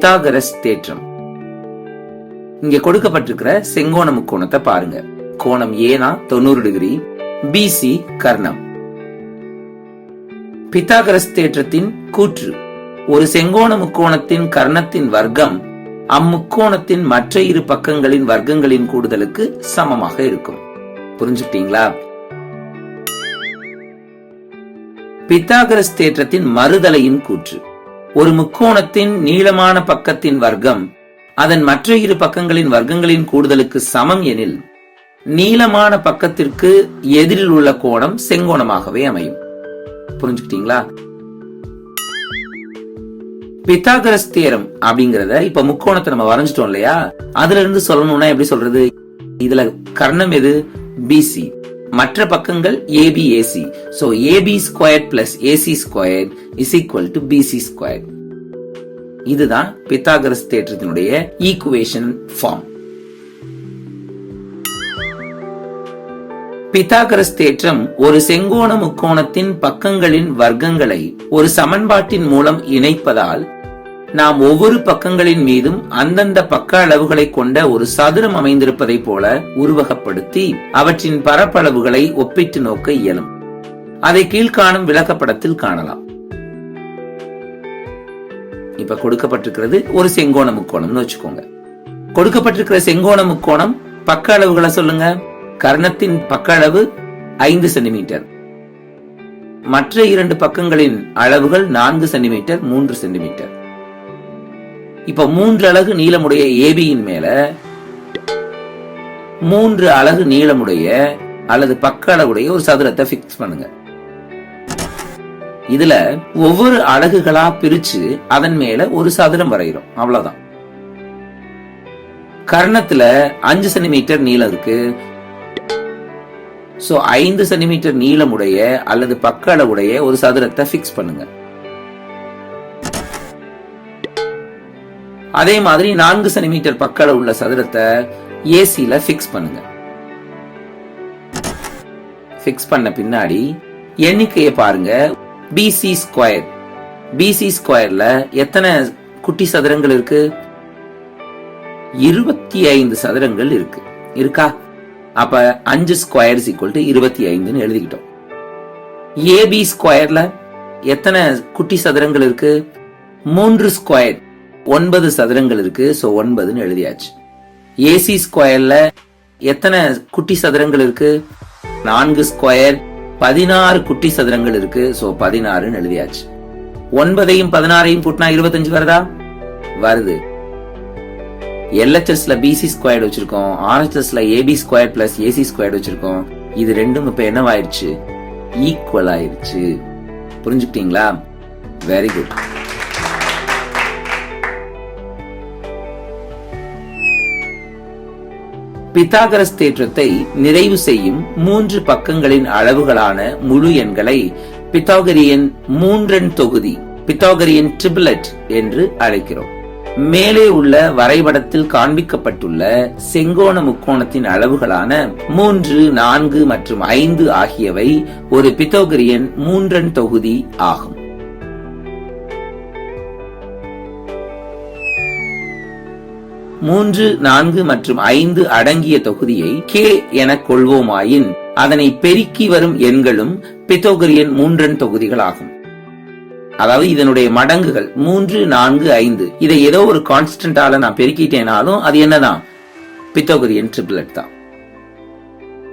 Pythagoras தேற்றம். இங்க கொடுக்கப்பட்டிருக்கிற செங்கோண முக்கோணத்தை பாருங்க. கோணம் ஏனா தொண்ணூறு டிகிரி பிசி கர்ணம். பித்தாகரஸ் தேற்றத்தின் கூற்று. ஒரு செங்கோண முக்கோணத்தின் கர்ணத்தின் வர்க்கம் அம்முக்கோணத்தின் மற்ற இரு பக்கங்களின் வர்க்கங்களின் கூடுதலுக்கு சமமாக இருக்கும். புரிஞ்சுக்கிட்டீங்களா? பித்தாகரஸ் தேற்றத்தின் மறுதலையின் கூற்று. ஒரு முக்கோணத்தின் நீளமான பக்கத்தின் வர்க்கம் அதன் மற்ற இரு பக்கங்களின் வர்க்கங்களின் கூடுதலுக்கு சமம் எனில் நீளமான பக்கத்திற்கு எதிரில் உள்ள கோணம் செங்கோணமாகவே அமையும். புரிஞ்சுக்கிட்டீங்களா? பித்தாகரஸ் தேரம் அப்படிங்கறத இப்ப முக்கோணத்தை நம்ம வரைஞ்சிட்டோம் இல்லையா? அதுல இருந்து சொல்லணும்னா எப்படி சொல்றது? இதுல கர்ணம் எது? பிசி மற்ற பக்கங்கள் AB AC so AB square plus AC square is equal to BC square இதுதான் பித்தாகரஸ் தேற்றத்தினுடைய ஈக்குவேஷன் ஃபார்ம் பித்தாகரஸ் தேற்றம் ஒரு செங்கோண முக்கோணத்தின் பக்கங்களின் வர்க்கங்களை ஒரு சமன்பாட்டின் மூலம் இணைப்பதால் நாம் ஒவ்வொரு பக்கங்களின் மீதும் அந்தந்த பக்க அளவுகளை கொண்ட ஒரு சதுரம் அமைந்திருப்பதை போல உருவகப்படுத்தி அவற்றின் பரப்பளவுகளை ஒப்பிட்டு நோக்க இயலும். அதை கீழ்காணும் விளக்கப்படத்தில் காணலாம். இப்ப கொடுக்கப்பட்டிருக்கிறது ஒரு செங்கோண முக்கோணம்னு வச்சுக்கோங்க. கொடுக்கப்பட்டிருக்கிற செங்கோண முக்கோணம் பக்க அளவுகளை சொல்லுங்க. கர்ணத்தின் பக்க அளவு ஐந்து சென்டிமீட்டர். மற்ற இரண்டு பக்கங்களின் அளவுகள் நான்கு சென்டிமீட்டர் மூன்று சென்டிமீட்டர். இப்ப மூன்று அலகு நீளமுடைய ஏபியின் மேல மூன்று அழகு நீளமுடைய அல்லது பக்க அளவுடைய ஒரு சதுரத்தை பிக்ஸ் பண்ணுங்க. இதுல ஒவ்வொரு அழகுகளா பிரிச்சு அதன் மேல ஒரு சதுரம் வரைகிறோம் அவ்வளவுதான். கர்ணத்துல அஞ்சு சென்டிமீட்டர் நீளம் இருக்கு. சோ ஐந்து சென்டிமீட்டர் நீளமுடைய அல்லது பக்க அளவுடைய ஒரு சதுரத்தை பிக்ஸ் பண்ணுங்க. அதே மாதிரி நான்கு சென்டிமீட்டர் பக்க உள்ள சதுரத்தை ஏசியில ஃபிக்ஸ் பண்ணுங்க. ஃபிக்ஸ் பண்ண பின்னாடி எண்ணிக்கையை பாருங்க. பிசி ஸ்கொயர் பிசி ஸ்கொயர்ல எத்தனை குட்டி சதுரங்கள் இருக்கு? இருபத்தி ஐந்து சதுரங்கள் இருக்கு. இருக்கா? அப்ப அஞ்சு ஸ்கொயர் ஈக்குவல் டு இருபத்தி ஐந்துன்னு எழுதிக்கிட்டோம். ஏபி ஸ்கொயர்ல எத்தனை குட்டி சதுரங்கள் இருக்கு? மூன்று ஸ்கொயர் ஒன்பது சதுரங்கள் இருக்கு ஸோ ஒன்பதுன்னு எழுதியாச்சு. ஏசி ஸ்கொயர்ல எத்தனை குட்டி சதுரங்கள் இருக்கு? நான்கு ஸ்கொயர் பதினாறு குட்டி சதுரங்கள் இருக்கு ஸோ பதினாறுன்னு எழுதியாச்சு. ஒன்பதையும் பதினாறையும் கூட்டினா இருபத்தஞ்சு வருதா? வருது. எல்ஹெச்எஸ்ல பிசி ஸ்கொயர்டு வச்சிருக்கோம் ஆர்ஹெச்எஸ்ல AB square plus AC squared வச்சிருக்கோம். இது ரெண்டும் இப்ப என்னவாயிருச்சு? ஈக்குவல் ஆயிருச்சு. புரிஞ்சுக்கிட்டீங்களா? வெரி குட் பித்தாகரஸ் தேற்றத்தை நிறைவு செய்யும் மூன்று பக்கங்களின் அளவுகளான முழு எண்களை பித்தாகரியன் மூன்றன் தொகுதி பித்தாகரியன் ட்ரிபிளட் என்று அழைக்கிறோம். மேலே உள்ள வரைபடத்தில் காண்பிக்கப்பட்டுள்ள செங்கோண முக்கோணத்தின் அளவுகளான மூன்று நான்கு மற்றும் ஐந்து ஆகியவை ஒரு பித்தோகரியன் மூன்றன் தொகுதி ஆகும். மூன்று நான்கு மற்றும் ஐந்து அடங்கிய தொகுதியை கே என கொள்வோமாயின் அதனை பெருக்கி வரும் எண்களும் பித்தோகரியன் மூன்றன் தொகுதிகளாகும். அதாவது இதனுடைய மடங்குகள் மூன்று நான்கு ஐந்து. இதை ஏதோ ஒரு கான்ஸ்டன்டால நான் பெருக்கிட்டேனாலும் அது என்னதான்? பித்தோகரியன் ட்ரிபிளட் தான்.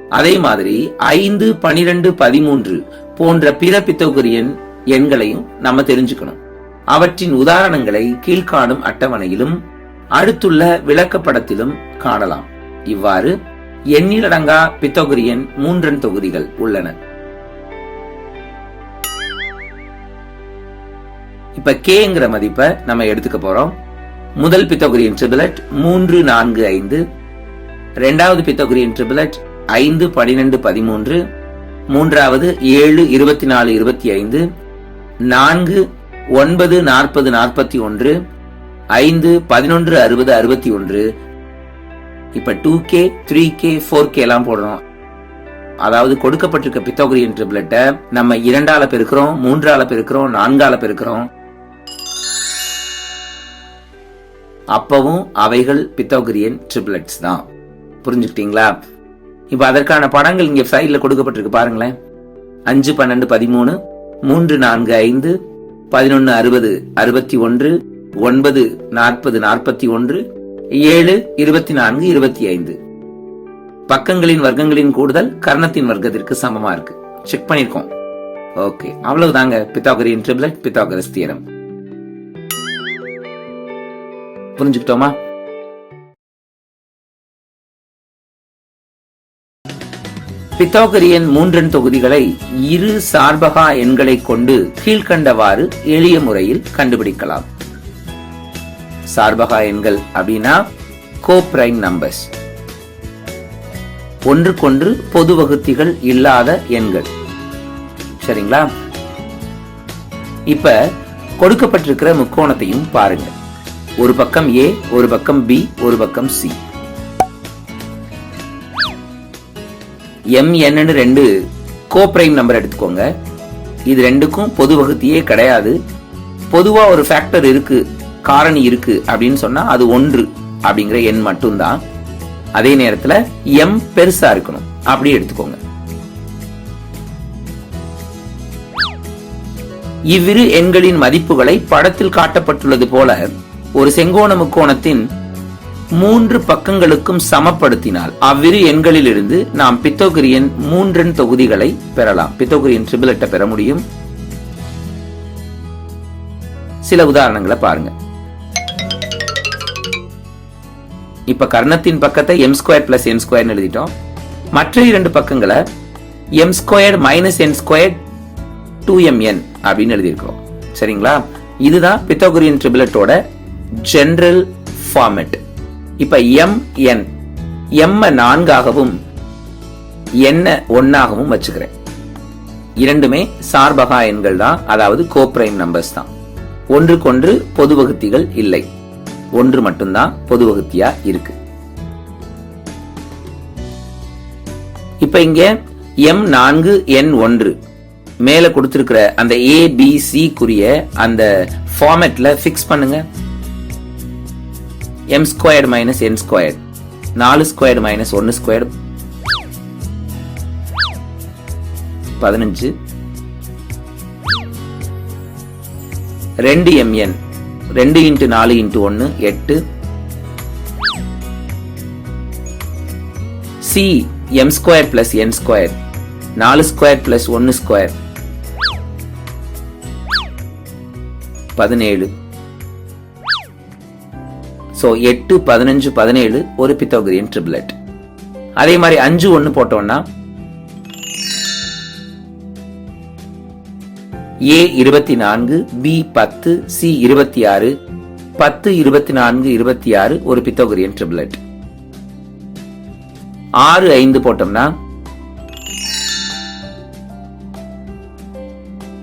அதே மாதிரி ஐந்து பனிரெண்டு பதிமூன்று போன்ற பிற பித்தோகரியன் எண்களையும் நம்ம தெரிஞ்சுக்கணும். அவற்றின் உதாரணங்களை கீழ்காணும் அட்டவணையிலும் அடுத்துள்ள விளக்கப்படத்திலும் காணலாம். இவ்வாறு எண்ணிலடங்கா பித்தோகரியன் மூன்றன் தொகுதிகள் உள்ளன. இப்ப கேங்கிற மதிப்பை நம்ம எடுத்துக்க போறோம். முதல் பித்தோகரியன் ட்ரிபிளட் மூன்று நான்கு ஐந்து. இரண்டாவது பித்தோகரியன் ட்ரிபிளட் ஐந்து பனிரெண்டு பதிமூன்று. மூன்றாவது ஏழு இருபத்தி நாலு இருபத்தி ஐந்து. நான்கு ஒன்பது நாற்பது நாற்பத்தி ஒன்று. ஐந்து பதினொன்று அறுபது அறுபத்தி ஒன்று. இப்ப two K three K four K எல்லாம் போடுறோம் அதாவது கொடுக்கப்பட்டிருக்க பித்தோகிரியன் ட்ரிபிளட்டை நம்ம இரண்டால பெருக்கிறோம் மூன்றால பெருக்கிறோம் நான்கால பெருக்கிறோம். அப்பவும் அவைகள் பித்தோகிரியன் ட்ரிபிளட்ஸ் தான். புரிஞ்சுக்கிட்டீங்களா? இப்ப அதற்கான படங்கள் இங்க சைட்ல கொடுக்கப்பட்டிருக்கு பாருங்களேன். அஞ்சு பன்னெண்டு பதிமூணு மூன்று நான்கு ஐந்து பதினொன்னு அறுபது அறுபத்தி ஒன்று ஒன்பது நாற்பது நாற்பத்தி ஒன்று ஏழு இருபத்தி நான்கு இருபத்தி ஐந்து. பக்கங்களின் வர்க்கங்களின் கூடுதல் கர்ணத்தின் வர்க்கத்திற்கு சமமா இருக்கு. செக் பண்ணிருக்கோம். ஓகே அவ்வளவுதாங்க பித்தாகரியின் ட்ரிபிளட் பித்தாகரஸ் தியரம் புரிஞ்சுக்கிட்டோமா? பித்தாகரியன் மூன்றன் தொகுதிகளை இரு சார்பகா எண்களை கொண்டு கீழ்கண்டவாறு எளிய முறையில் கண்டுபிடிக்கலாம். சார்பகா எண்கள் அப்படின்னா கோப்ரைம் நம்பர்ஸ் ஒன்றுக்கொன்று பொது வகுத்திகள் இல்லாத எண்கள். சரிங்களா? இப்ப கொடுக்கப்பட்டிருக்கிற முக்கோணத்தையும் பாருங்க. ஒரு பக்கம் ஏ ஒரு பக்கம் பி ஒரு பக்கம் சி எம் என்னு ரெண்டு கோப்ரைம் நம்பர் எடுத்துக்கோங்க. இது ரெண்டுக்கும் பொது வகுத்தியே கிடையாது. பொதுவா ஒரு ஃபேக்டர் இருக்கு காரணி இருக்கு அப்படின்னு சொன்னா அது ஒன்று அப்படிங்கிற எண் மட்டும்தான். அதே நேரத்துல எம் பெருசா இருக்கணும். அப்படி எடுத்துக்கோங்க. இவ்விரு எண்களின் மதிப்புகளை படத்தில் காட்டப்பட்டுள்ளது போல ஒரு செங்கோண முக்கோணத்தின் மூன்று பக்கங்களுக்கும் சமப்படுத்தினால் அவ்விரு எண்களிலிருந்து நாம் பித்தோகிரியன் மூன்றன் தொகுதிகளை பெறலாம். பித்தோகிரியன் ட்ரிபிளட்டை பெற முடியும். சில உதாரணங்களை பாருங்க. இப்ப கர்ணத்தின் பக்கத்தை எம் ஸ்கொயர் பிளஸ் எம் ஸ்கொயர்னு எழுதிட்டோம். மற்ற இரண்டு பக்கங்களை M square minus N square two M N அப்படின்னு எழுதியிருக்கிறோம். சரிங்களா? இதுதான் பித்தோகுரியன் ட்ரிபிளட்டோட ஜென்ரல் ஃபார்மெட் இப்போ எம் என் எம் நான்காகவும் என்ன ஒன்னாகவும் வச்சுக்கிறேன். இரண்டுமே சார்பகா எண்கள் தான் அதாவது கோப்ரைம் நம்பர்ஸ் தான். ஒன்றுக்கொன்று பொது வகுத்திகள் இல்லை. ஒன்று மட்டும்தான் பொது வகுத்தியா இருக்கு. இப்ப இங்க எம் நான்கு என் ஒன்று. மேல கொடுத்திருக்கிற அந்த ஏ பி சி குரிய அந்த ஃபார்மேட்ல ஃபிக்ஸ் பண்ணுங்க. M squared minus N squared நாலு ஸ்கொயர்டு மைனஸ் ஒன்னு ஸ்கொயர்டு பதினஞ்சு. ரெண்டு எம்என் ரெண்டு இன்ட்டு நாலு இன்ட்டு ஒன்னு எட்டு. C M square plus N square நாலு ஸ்கொயர் பிளஸ் ஒன்னு ஸ்கொயர் பதினேழு. ஸோ எட்டு பதினஞ்சு பதினேழு ஒரு பித்தோகிரியன் ட்ரிபிளட் அதே மாதிரி அஞ்சு ஒன்று போட்டோம்னா ஏ இருபத்தி நான்கு பி பத்து சி இருபத்தி ஆறு பத்து இருபத்தி நான்கு இருபத்தி ஆறு ஒரு பித்தோகரியன் ட்ரிபிளட் ஆறு ஐந்து போட்டோம்னா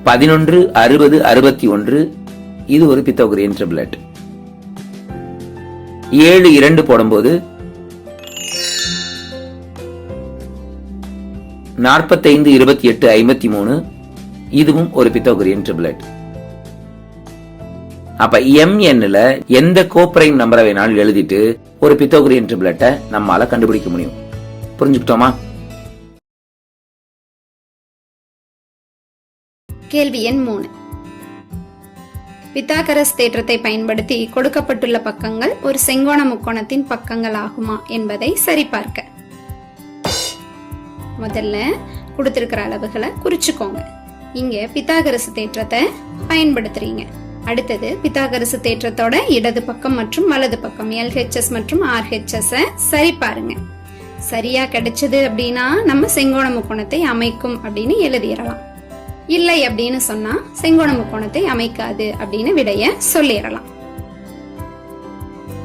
பதினொன்று அறுபது அறுபத்தி ஒன்று இது ஒரு பித்தோகரியன் ட்ரிபிளட் ஏழு இரண்டு போடும்போது நாற்பத்தைந்து இருபத்தி எட்டு ஐம்பத்தி மூணு இதுவும் ஒரு பித்தோகிரியன் ட்ரிபிளட். அப்ப எம் எந்த கோப்ரைம் நம்பரை வேணாலும் எழுதிட்டு ஒரு பித்தோகிரியன் ட்ரிபிளட்டை நம்மால கண்டுபிடிக்க முடியும். புரிஞ்சுக்கிட்டோமா? கேள்வி எண் மூணு. பித்தாகரஸ் தேற்றத்தை பயன்படுத்தி கொடுக்கப்பட்டுள்ள பக்கங்கள் ஒரு செங்கோண முக்கோணத்தின் பக்கங்கள் ஆகுமா என்பதை சரிபார்க்க. முதல்ல கொடுத்திருக்கிற அளவுகளை குறிச்சுக்கோங்க. இங்க பித்தாகரசு தேற்றத்தை பயன்படுத்துறீங்க. அடுத்தது பித்தாகரசு தேற்றத்தோட இடது பக்கம் மற்றும் வலது பக்கம் எல்ஹெச்எஸ் மற்றும் ஆர்ஹெச்எஸ் சரி பாருங்க. சரியா கிடைச்சது அப்படின்னா நம்ம செங்கோண முக்கோணத்தை அமைக்கும் அப்படின்னு எழுதிடலாம். இல்லை அப்படின்னு சொன்னா செங்கோண முக்கோணத்தை அமைக்காது அப்படின்னு விடைய சொல்லிடலாம்.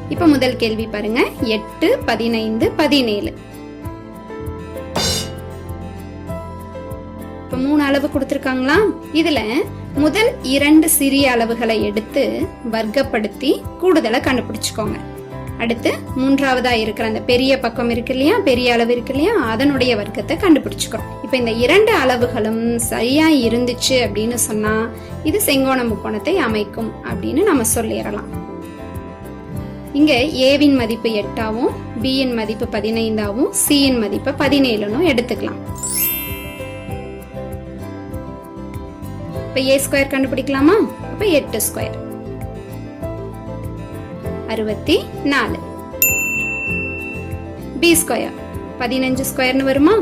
இப்ப முதல் கேள்வி பாருங்க. எட்டு பதினைந்து பதினேழு. இப்ப மூணு அளவு கொடுத்திருக்காங்களா? இதுல முதல் இரண்டு சிறிய அளவுகளை எடுத்து வர்க்கப்படுத்தி கூடுதலை கண்டுபிடிச்சுக்கோங்க. அடுத்து மூன்றாவதா இருக்கிற அந்த பெரிய பக்கம் இருக்கு இல்லையா? பெரிய அளவு இருக்கு இல்லையா? அதனுடைய வர்க்கத்தை கண்டுபிடிச்சுக்கிறோம் இப்ப இந்த இரண்டு அளவுகளும் சரியா இருந்துச்சு அப்படின்னு சொன்னா இது செங்கோண முக்கோணத்தை அமைக்கும் அப்படின்னு நம்ம சொல்லிடலாம். இங்க ஏவின் மதிப்பு எட்டாவும் பியின் மதிப்பு பதினைந்தாவும் சியின் மதிப்பு பதினேழுன்னு எடுத்துக்கலாம். இப்போ ஏ ஸ்கொயர் கண்டுபிடிக்கலாமா? அப்போ எட்டு ஸ்கொயர் அறுபத்தி நாலு பி ஸ்கொயர் பதினஞ்சு ஸ்கொயர்னு வருமா?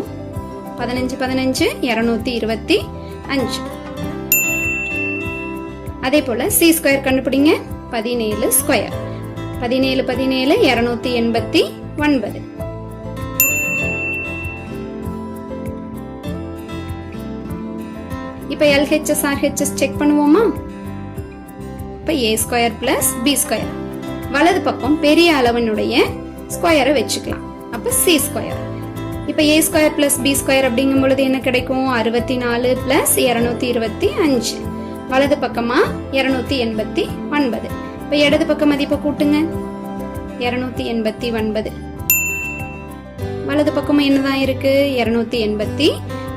பதினஞ்சு பதினஞ்சு இரநூத்தி இருபத்தி அஞ்சு அதே போல சி ஸ்கொயர் கண்டுபிடிங்க. பதினேழு ஸ்கொயர் பதினேழு பதினேழு இரநூத்தி எண்பத்தி ஒன்பது. இப்போ எல்ஹெச்எஸ் ஆர்ஹெச்எஸ் செக் பண்ணுவோமா? இப்போ A square plus B square வலது பக்கம் பெரிய அளவினுடைய ஸ்கொயரை வச்சுக்கலாம். அப்போ சி ஸ்கொயர் இப்போ A square plus B square அப்படிங்கும் பொழுது என்ன கிடைக்கும்? அறுபத்தி நாலு பிளஸ் இரநூத்தி இருபத்தி அஞ்சு. வலது பக்கமா இரநூத்தி எண்பத்தி ஒன்பது. இப்போ இடது பக்க மதிப்பை கூட்டுங்க. இரநூத்தி எண்பத்தி ஒன்பது. வலது பக்கமும் என்னதான் இருக்கு? இரநூத்தி எண்பத்தி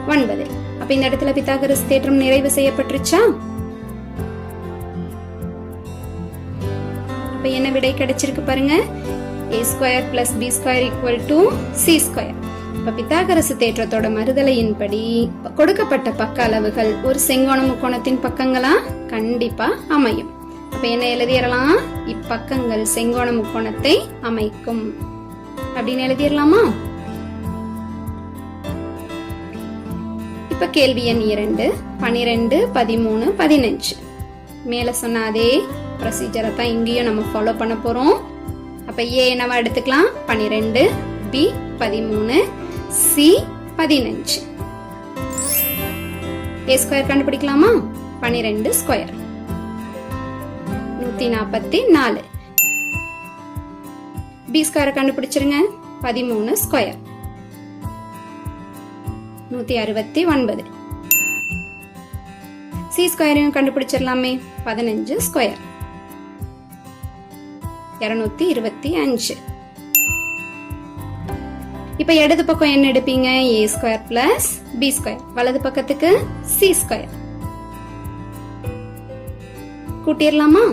ஒன்பது. அப்ப இந்த இடத்துல பித்தாகரஸ் தேற்றம் நிறைவு செய்யப்பட்டுருச்சா? அப்ப என்ன விடை கிடைச்சிருக்கு பாருங்க. A square plus B square equal to C square இப்ப பித்தாகரசு தேற்றத்தோட மறுதலையின்படி கொடுக்கப்பட்ட பக்க அளவுகள் ஒரு செங்கோண முக்கோணத்தின் பக்கங்களா? கண்டிப்பா அமையும். அப்ப என்ன எழுதிடலாம் இப்பக்கங்கள் செங்கோண முக்கோணத்தை அமைக்கும். அப்படின்னு எழுதிடலாமா இப்ப கேள்வி எண் இரண்டு பனிரெண்டு பதிமூணு பதினஞ்சு. மேல சொன்ன அதே ப்ரொசீஜரை தான் இங்கேயும் நம்ம ஃபாலோ பண்ண போறோம். அப்ப ஏ என்னவா எடுத்துக்கலாம்? பனிரெண்டு பி பதிமூணு சி பதினஞ்சு. ஏ ஸ்கொயர் கண்டுபிடிக்கலாமா? பனிரெண்டு ஸ்கொயர் நூத்தி நாற்பத்தி நாலு. பி ஸ்கொயரை கண்டுபிடிச்சிருங்க. பதிமூணு ஸ்கொயர் நூத்தி அறுபத்தி ஒன்பது. சி ஸ்கொயரையும் கண்டுபிடிச்சிடலாமே. பதினஞ்சு ஸ்கொயர் இருநூத்தி இருபத்தி அஞ்சு. இப்ப இடது பக்கம் என்ன எடுப்பீங்க? A square plus B square வலது பக்கத்துக்கு சி ஸ்கொயர் கூட்டிடலாமா?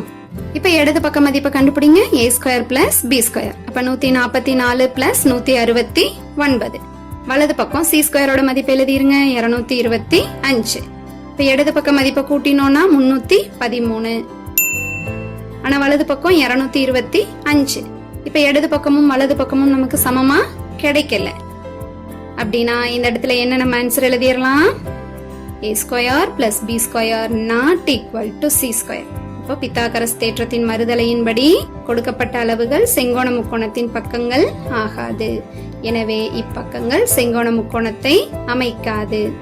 இப்ப இடது பக்க மதிப்பை கண்டுபிடிங்க. A square plus B square அப்ப நூத்தி நாற்பத்தி நாலு பிளஸ் நூத்தி அறுபத்தி ஒன்பது. வலது பக்கம் சி ஸ்கொயரோட மதிப்பு எழுதிருங்க. இருநூத்தி இருபத்தி அஞ்சு. இப்ப இடது பக்க மதிப்பை கூட்டினோம்னா முன்னூத்தி பதிமூணு. ஆனா வலது பக்கம் இருநூத்தி இருபத்தி அஞ்சு. இப்ப இடது பக்கமும் வலது பக்கமும் நமக்கு சமமா? கிடைக்கல. அப்படின்னா இந்த இடத்துல என்ன நம்ம ஆன்சர் எழுதிடலாம்? A square plus B square not equal to C square இப்போ பித்தாகரஸ் தேற்றத்தின் மறுதலையின்படி கொடுக்கப்பட்ட அளவுகள் செங்கோண முக்கோணத்தின் பக்கங்கள் ஆகாது. எனவே இப்பக்கங்கள் செங்கோண முக்கோணத்தை அமைக்காது.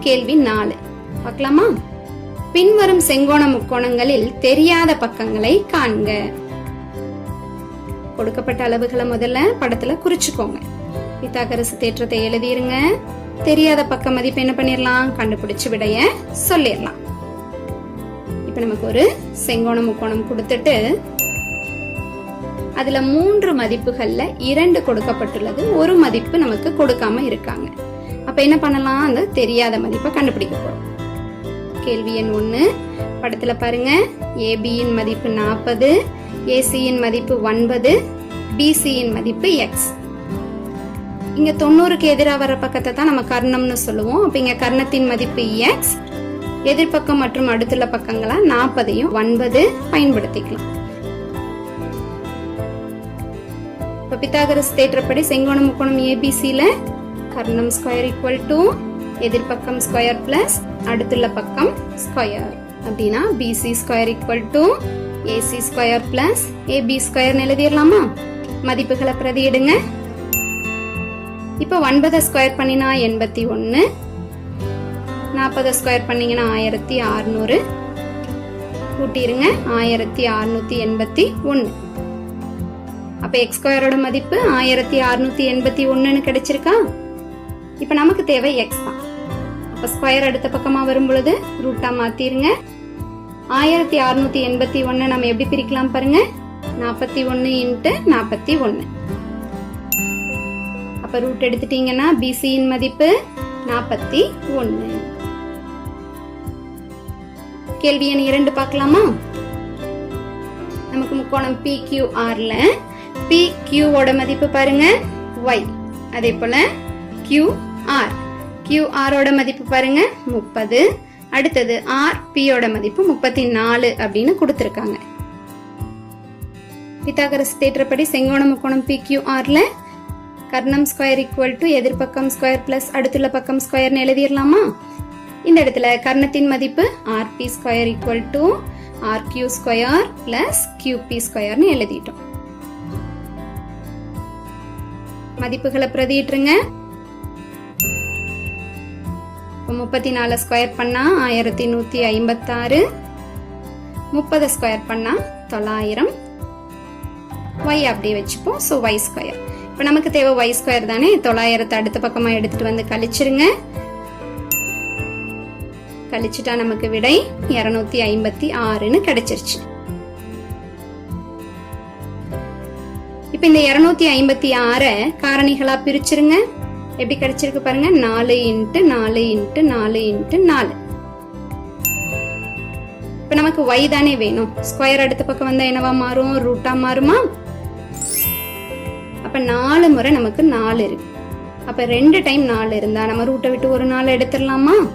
கேள்வி நாலு. பார்க்கலாமா? பின்வரும் செங்கோண முக்கோணங்களில் தெரியாத பக்கங்களை காண்க. கொடுக்கப்பட்ட அளவுகளை முதல்ல படத்துல குறிச்சுக்கோங்க. பித்தாகரசு தேற்றத்தை எழுதிருங்க. தெரியாத பக்க மதிப்பு என்ன பண்ணிடலாம் கண்டுபிடிச்சு விடைய சொல்லிடலாம் இப்ப நமக்கு ஒரு செங்கோண முக்கோணம் கொடுத்துட்டு அதுல மூன்று மதிப்புகள்ல இரண்டு கொடுக்கப்பட்டுள்ளது. ஒரு மதிப்பு நமக்கு கொடுக்காம இருக்காங்க. அப்ப என்ன பண்ணலாம்? அந்த தெரியாத மதிப்பை கண்டுபிடிக்க போறோம். கேள்வி எண் ஒன்று படத்துல பாருங்க. ஏபியின் மதிப்பு நாற்பது ஏசியின் மதிப்பு ஒன்பது பிசியின் மதிப்பு எக்ஸ் இங்க தொண்ணூறுக்கு எதிராக வர பக்கத்தை தான் நம்ம கர்ணம்னு சொல்லுவோம். அப்ப இங்க கர்ணத்தின் மதிப்பு எக்ஸ் எதிர்பக்கம் மற்றும் அடுத்துள்ள பக்கங்களா நாற்பதையும் ஒன்பது பயன்படுத்திக்கலாம். இப்போ பித்தாகரஸ் தேற்றப்படி செங்கோண முக்கோணம் ஏபிசியில் கர்ணம் ஸ்கொயர் ஈக்குவல் டு எதிர்பக்கம் ஸ்கொயர் பிளஸ் அடுத்துள்ள பக்கம் ஸ்கொயர் அப்படின்னா BC square equal to AC square plus AB square எழுதிடலாமா? மதிப்புகளை பிரதியிடுங்க இப்போ ஒன்பதை ஸ்கொயர் பண்ணினா எண்பத்தி ஒன்று நாற்பதை ஸ்கொயர் பண்ணிங்கன்னா ஆயிரத்தி அறுநூறு. கூட்டிருங்க ஆயிரத்தி அறுநூற்றி எண்பத்தி ஒன்று அப்போ எக்ஸ் ஸ்கொயரோட மதிப்பு ஆயிரத்தி அறுநூத்தி எண்பத்தி ஒன்றுன்னு கிடைச்சிருக்கா? இப்போ நமக்கு தேவை எக்ஸ் தான். அப்போ ஸ்கொயர் அடுத்த பக்கமாக வரும் பொழுது ரூட்டாக மாத்திருங்க. ஆயிரத்தி அறுநூத்தி எண்பத்தி ஒன்று நம்ம எப்படி பிரிக்கலாம் பாருங்க? நாற்பத்தி ஒன்று இன்ட்டு நாற்பத்தி ஒன்று அப்போ ரூட் எடுத்துட்டீங்கன்னா பிசியின் மதிப்பு நாற்பத்தி ஒன்று கேள்வி எண் இரண்டு பார்க்கலாமா? நமக்கு முக்கோணம் பிக்யூஆரில் பி கியூவோட மதிப்பு பாருங்க. ஒய் அதே போல கியூ ஆர் கியூ ஆரோட மதிப்பு பாருங்க. முப்பது. அடுத்தது ஆர் பியோட மதிப்பு முப்பத்தி நாலு அப்படின்னு கொடுத்துருக்காங்க. பித்தாகரஸ் தேற்றப்படி செங்கோண முக்கோணம் பி கியூ ஆர்ல கர்ணம் ஸ்கொயர் ஈக்குவல் டு எதிர்பக்கம் ஸ்கொயர் பிளஸ் அடுத்துள்ள பக்கம் ஸ்கொயர்னு எழுதிடலாமா இந்த இடத்துல கர்ணத்தின் மதிப்பு RP square equal to RQ square plus QP ஸ்கொயர்னு எழுதிட்டோம். மதிப்புகளை பிரதிட்டுருங்க இப்போ முப்பத்தி நாலு ஸ்கொயர் பண்ணால் ஆயிரத்தி நூற்றி ஐம்பத்தாறு. முப்பது ஸ்கொயர் பண்ணால் தொள்ளாயிரம். ஒய் அப்படி வச்சுப்போம். ஸோ ஒய் ஸ்கொயர் இப்போ நமக்கு தேவை ஒய் ஸ்கொயர் தானே? தொள்ளாயிரத்தை அடுத்த பக்கமாக எடுத்துகிட்டு வந்து கழிச்சிருங்க. கழிச்சிட்டா நமக்கு விடை இரநூத்தி ஐம்பத்தி ஆறுன்னு கிடைச்சிருச்சு. இப்ப இந்த இருநூத்தி ஐம்பத்தி ஆற காரணிகளா பிரிச்சிருங்க. எப்படி கிடைச்சிருக்கு பாருங்க. நாலு இன்ட்டு நாலு இன்ட்டு நாலு இன்ட்டு நாலு. இப்ப நமக்கு ஒய் தானே வேணும். ஸ்கொயர் அடுத்த பக்கம் வந்தா என்னவா மாறும்? ரூட்டா மாறுமா? அப்ப நாலு முறை நமக்கு நாலு இருக்கு. அப்ப ரெண்டு டைம் நாலு இருந்தா நம்ம ரூட்டை விட்டு ஒரு நாள் எடுத்துடலாமா?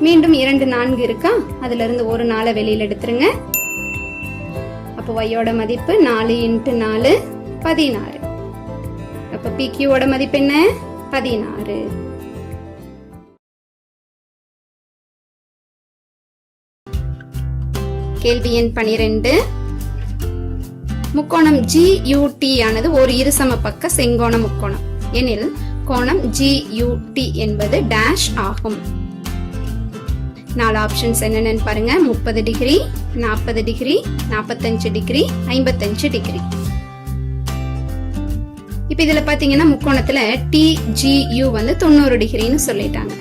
மீண்டும் இரண்டு நான்கு இருக்கா? அதுல இருந்து ஒரு நாளை வெளியில எடுத்துருங்க. அப்போ ஒய்யோட மதிப்பு நாலு இன்ட்டு நாலு பதினாறு. அப்ப பிக்யூவோட மதிப்பு என்ன? பதினாறு. கேள்வி எண் பனிரெண்டு. முக்கோணம் GUT ஆனது ஒரு இருசம பக்க செங்கோண முக்கோணம். எனில் கோணம் GUT என்பது டேஷ் ஆகும். நாலு ஆப்ஷன்ஸ் என்னென்னு பாருங்க. முப்பது டிகிரி நாற்பது டிகிரி நாற்பத்தஞ்சு டிகிரி ஐம்பத்தஞ்சு டிகிரி இப்போ இதில் பார்த்தீங்கன்னா முக்கோணத்தில் டிஜியு வந்து தொண்ணூறு டிகிரின்னு சொல்லிட்டாங்க.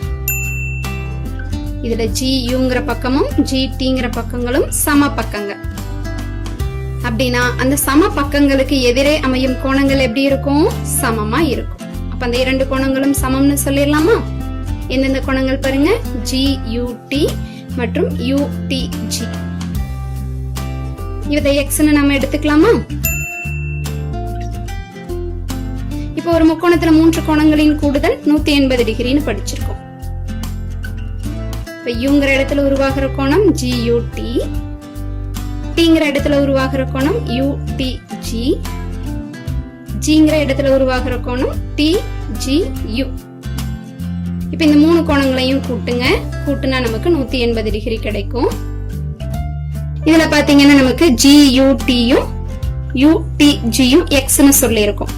இதில் ஜியுங்கிற பக்கமும் ஜிடிங்கிற பக்கங்களும் சம பக்கங்கள். அப்படின்னா அந்த சம பக்கங்களுக்கு எதிரே அமையும் கோணங்கள் எப்படி இருக்கும்? சமமா இருக்கும். அப்ப அந்த இரண்டு கோணங்களும் சமம்னு சொல்லிடலாமா? எந்தெந்த கோணங்கள் பாருங்க? ஜி யூடி மற்றும் யூடிஜி இதை எக்ஸ்னு நம்ம எடுத்துக்கலாமா? இப்போ ஒரு முக்கோணத்துல மூன்று கோணங்களின் கூடுதல் நூத்தி எண்பது டிகிரின்னு படிச்சிருக்கோம். இப்ப யூங்கிற இடத்துல உருவாகிற கோணம் ஜியூடி டிங்கிற இடத்துல உருவாகிற கோணம் யூடிஜி ஜிங்கிற இடத்துல உருவாகிற கோணம் டிஜியு இப்போ இந்த மூணு கோணங்களையும் கூட்டுங்க. கூட்டுனா நமக்கு நூத்தி எண்பது டிகிரி கிடைக்கும். இதுல பாத்தீங்கன்னா நமக்கு ஜியூடியும் யூடிஜியும் எக்ஸ்னு சொல்லியிருக்கோம்.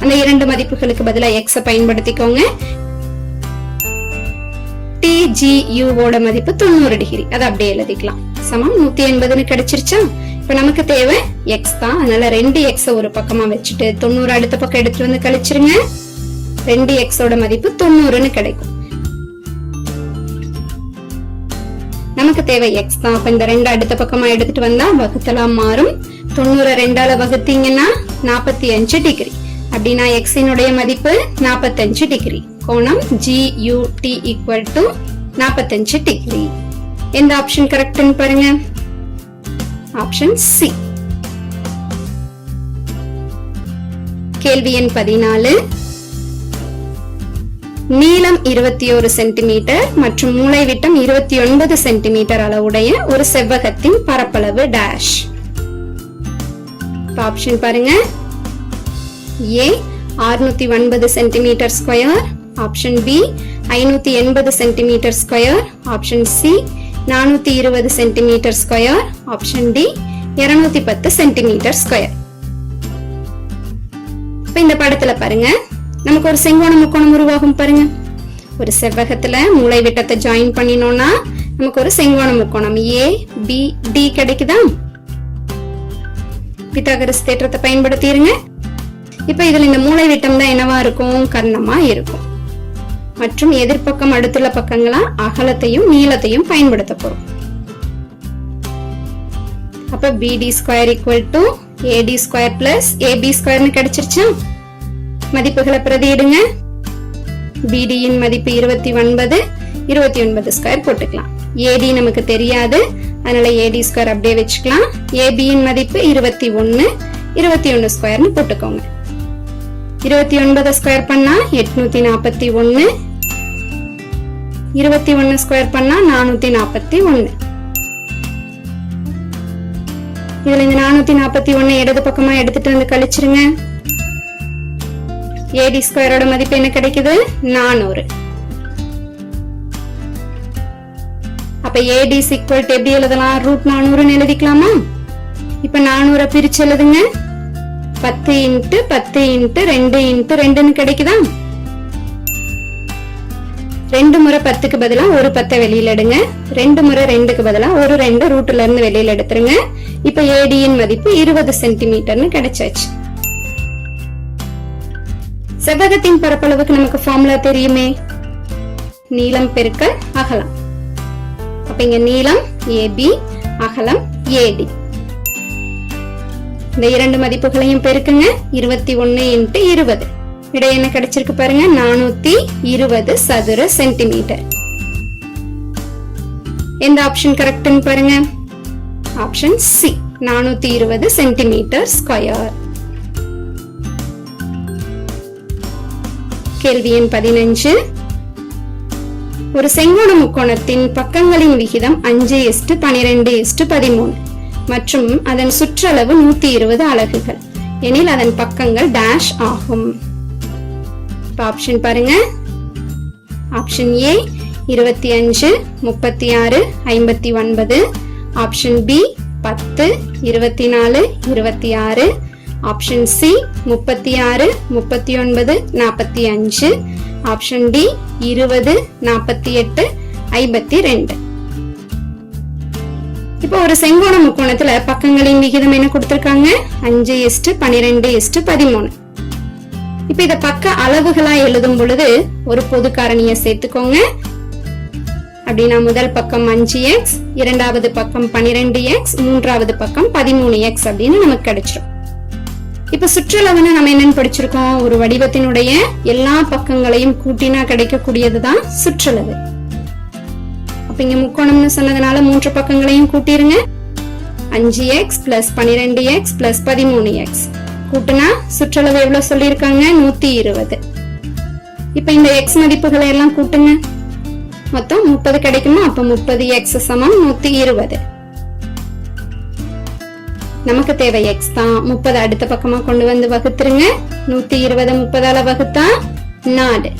அந்த இரண்டு மதிப்புகளுக்கு பதிலா எக்ஸ பயன்படுத்திக்கோங்க. டிஜியூவோட மதிப்பு தொண்ணூறு டிகிரி அதை அப்படியே எழுதிக்கலாம். சமம் நூத்தி எண்பதுன்னு கிடைச்சிருச்சா? இப்ப நமக்கு தேவை எக்ஸ் தான். அதனால ரெண்டு எக்ஸ ஒரு பக்கமா வச்சுட்டு தொண்ணூறு அடுத்த பக்கம் எடுத்துட்டு வந்து கழிச்சிருங்க. ரெண்டு எக்ஸோட மதிப்பு தொண்ணூறுன்னு கிடைக்கும். நமக்கு தேவை எக்ஸ் தான் அப்ப இந்த ரெண்டு அடுத்த பக்கமா எடுத்துட்டு வந்தா வகுத்தலாம் மாறும். தொண்ணூறு ரெண்டால வகுத்தீங்கன்னா நாற்பத்தி அஞ்சு டிகிரி அப்படின்னா எக்ஸினுடைய மதிப்பு நாற்பத்தஞ்சு டிகிரி கோணம் G U T equal to நாற்பத்தஞ்சு டிகிரி எந்த ஆப்ஷன் கரெக்ட்னு பாருங்க. ஆப்ஷன் சி கேள்வி எண் பதினாலு. நீளம் இருபத்தி ஒரு சென்டிமீட்டர் மற்றும் மூளைவிட்டம் இருபத்தி ஒன்பது சென்டிமீட்டர் அளவுடைய ஒரு செவ்வகத்தின் பரப்பளவு டேஷ் ஆப்ஷன் பாருங்க. ஏ ஆறுநூத்தி ஒன்பது சென்டிமீட்டர் ஸ்கொயர் ஆப்ஷன் பி ஐநூத்தி எண்பது சென்டிமீட்டர் ஸ்கொயர் ஆப்ஷன் சி நானூத்தி இருபது சென்டிமீட்டர் ஸ்கொயர் ஆப்ஷன் டி இருநூத்தி பத்து சென்டிமீட்டர் ஸ்கொயர் இப்ப இந்த படத்துல பாருங்க. நமக்கு ஒரு செங்கோண முக்கோணம் உருவாகும் பாருங்க. ஒரு செவ்வகத்துல மூளை விட்டத்தை ஜாயின் பண்ணினோம்னா நமக்கு ஒரு செங்கோண முக்கோணம். ஏ பி டி கிடைக்குதா? பித்தாகரஸ் தேற்றத்தை பயன்படுத்திடுங்க இப்ப இதுல இந்த மூளை விட்டம் தான் என்னவா இருக்கும்? கர்ணமா இருக்கும். மற்றும் எதிர்ப்பக்கம் அடுத்துள்ள பக்கங்களா அகலத்தையும் நீளத்தையும் பயன்படுத்த போறோம். அப்ப BD square equal to AD square plus AB ஸ்கொயர்னு கிடைச்சிருச்சா? மதிப்புகளை பிரதியிடுங்க. பிடியின் மதிப்பு இருபத்தி ஒன்பது இருபத்தி ஒன்பது ஸ்கொயர் போட்டுக்கலாம். ஏடி நமக்கு தெரியாது. அதனால ஏடி ஸ்கொயர் அப்படியே வச்சுக்கலாம். ஏபியின் மதிப்பு இருபத்தி ஒன்னு இருபத்தி ஒன்னு ஸ்கொயர்னு போட்டுக்கோங்க. இருபத்தி ஒன்பதை ஸ்கொயர் பண்ணா எட்நூத்தி நாற்பத்தி ஒன்னு இருபத்தி ஒன்னு ஸ்கொயர் பண்ணா நானூத்தி நாற்பத்தி ஒன்னு இதுல இந்த நானூத்தி நாற்பத்தி ஒன்னு இடது பக்கமா எடுத்துட்டு வந்து கழிச்சிருங்க. ஏடி ஸ்கொயரோட மதிப்பு என்ன கிடைக்குது? நானூறு. அப்ப ஏடி டு எப்படி எழுதலாம்? ரூட் நானூறுன்னு எழுதிக்கலாமா? இப்ப நானூறை பிரிச்சு எழுதுங்க. பத்து இன்ட்டு பத்து இன்ட்டு ரெண்டு இன்ட்டு ரெண்டுன்னு கிடைக்குதா? ரெண்டு முறை பத்துக்கு பதிலா ஒரு பத்தை வெளியில எடுங்க. ரெண்டு முறை ரெண்டுக்கு பதிலா ஒரு ரெண்டு ரூட்ல இருந்து வெளியில எடுத்துருங்க. இப்ப ஏடியின் மதிப்பு இருபது சென்டிமீட்டர்னு கிடைச்சாச்சு. செவ்வகத்தின் பரப்பளவுக்கு நமக்கு ஃபார்முலா தெரியுமே. நீளம் பெருக்கல் அகலம். அப்ப இங்க நீளம் ஏபி அகலம் ஏடி இந்த இரண்டு மதிப்புகளையும் பெருக்குங்க. இருபத்தி ஒன்னு இன்ட்டு இருபது. விடை என்ன கிடைச்சிருக்கு பாருங்க? நானூத்தி இருபது சதுர சென்டிமீட்டர் எந்த ஆப்ஷன் கரெக்ட்னு பாருங்க? ஆப்ஷன் சி நானூத்தி இருபது சென்டிமீட்டர் ஸ்கொயர் கேள்வி எண் பதினஞ்சு. ஒரு செங்கோண முக்கோணத்தின் பக்கங்களின் விகிதம் அஞ்சு எஸ்டு பனிரெண்டு எஸ்டு பதிமூணு. மற்றும் அதன் சுற்றளவு நூத்தி இருபது அலகுகள். எனில் அதன் பக்கங்கள் டேஷ் ஆகும். ஆப்ஷன் பாருங்க. ஆப்ஷன் ஏ இருபத்தி அஞ்சு முப்பத்தி ஆறு ஐம்பத்தி ஒன்பது. ஆப்ஷன் பி பத்து இருபத்தி நாலு இருபத்தி ஆறு. ஆப்ஷன் சி முப்பத்தி ஆறு முப்பத்தி ஒன்பது நாற்பத்தி அஞ்சு ஆப்ஷன் டி இருபது நாற்பத்தி எட்டு ஐம்பத்தி ரெண்டு இப்போ ஒரு செங்கோண முக்கோணத்துல பக்கங்களின் விகிதம் என்ன கொடுத்திருக்காங்க? அஞ்சு எஸ்டு பனிரெண்டு எஸ்டு பதிமூணு. இப்ப இத பக்க அளவுகளா எழுதும் பொழுது ஒரு பொது காரணியை சேர்த்துக்கோங்க. அப்படின்னா முதல் பக்கம் அஞ்சு எக்ஸ் இரண்டாவது பக்கம் பனிரெண்டு எக்ஸ் மூன்றாவது பக்கம் பதிமூணு எக்ஸ் அப்படின்னு நமக்கு கிடைச்சிடும் இப்ப சுற்றளவுன்னு நம்ம என்னன்னு படிச்சிருக்கோம்? ஒரு வடிவத்தினுடைய எல்லா பக்கங்களையும் கூட்டினா கிடைக்கக்கூடியதுதான் சுற்றளவு. அப்ப இங்க முக்கோணம்னு சொன்னதுனால மூன்று பக்கங்களையும் கூட்டிருங்க. அஞ்சு எக்ஸ் பிளஸ் பனிரெண்டு எக்ஸ் பிளஸ் பதிமூணு எக்ஸ் கூட்டினா சுற்றளவு எவ்வளவு சொல்லியிருக்காங்க? நூத்தி இருபது. இப்ப இந்த எக்ஸ் மதிப்புகளை எல்லாம் கூட்டுங்க. மொத்தம் முப்பது கிடைக்குமா? அப்ப முப்பது எக்ஸ் சமம் நூத்தி இருபது. நமக்கு தேவை எக்ஸ் தான். முப்பது அடுத்த பக்கமா கொண்டு வந்து வகுத்துருங்க. நூத்தி இருபது முப்பதால வகுத்தா நாலு.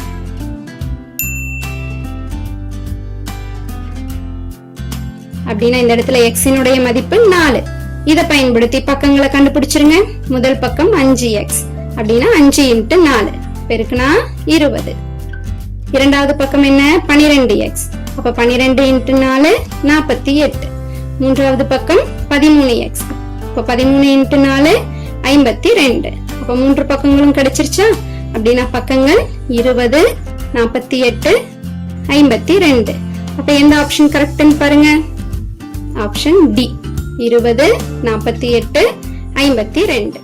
அப்படின்னா இந்த இடத்துல எக்ஸினுடைய மதிப்பு நாலு. இதை பயன்படுத்தி பக்கங்களை கண்டுபிடிச்சிருங்க. முதல் பக்கம் அஞ்சு எக்ஸ் அப்படின்னா அஞ்சு இன்ட்டு நாலு. பெருக்குனா இருபது. இரண்டாவது பக்கம் என்ன? பனிரெண்டு எக்ஸ் அப்ப பனிரெண்டு இன்ட்டு நாலு நாற்பத்தி எட்டு. மூன்றாவது பக்கம் பதிமூணு எக்ஸ் இப்போ பதிமூணு இன்ட்டு நாலு ஐம்பத்தி ரெண்டு. அப்போ மூன்று பக்கங்களும் கிடைச்சிருச்சா? அப்படின்னா பக்கங்கள் இருபது நாற்பத்தி எட்டு ஐம்பத்தி ரெண்டு. அப்போ எந்த ஆப்ஷன் கரெக்ட்னு பாருங்க. ஆப்ஷன் டி இருபது நாற்பத்தி எட்டு ஐம்பத்தி ரெண்டு.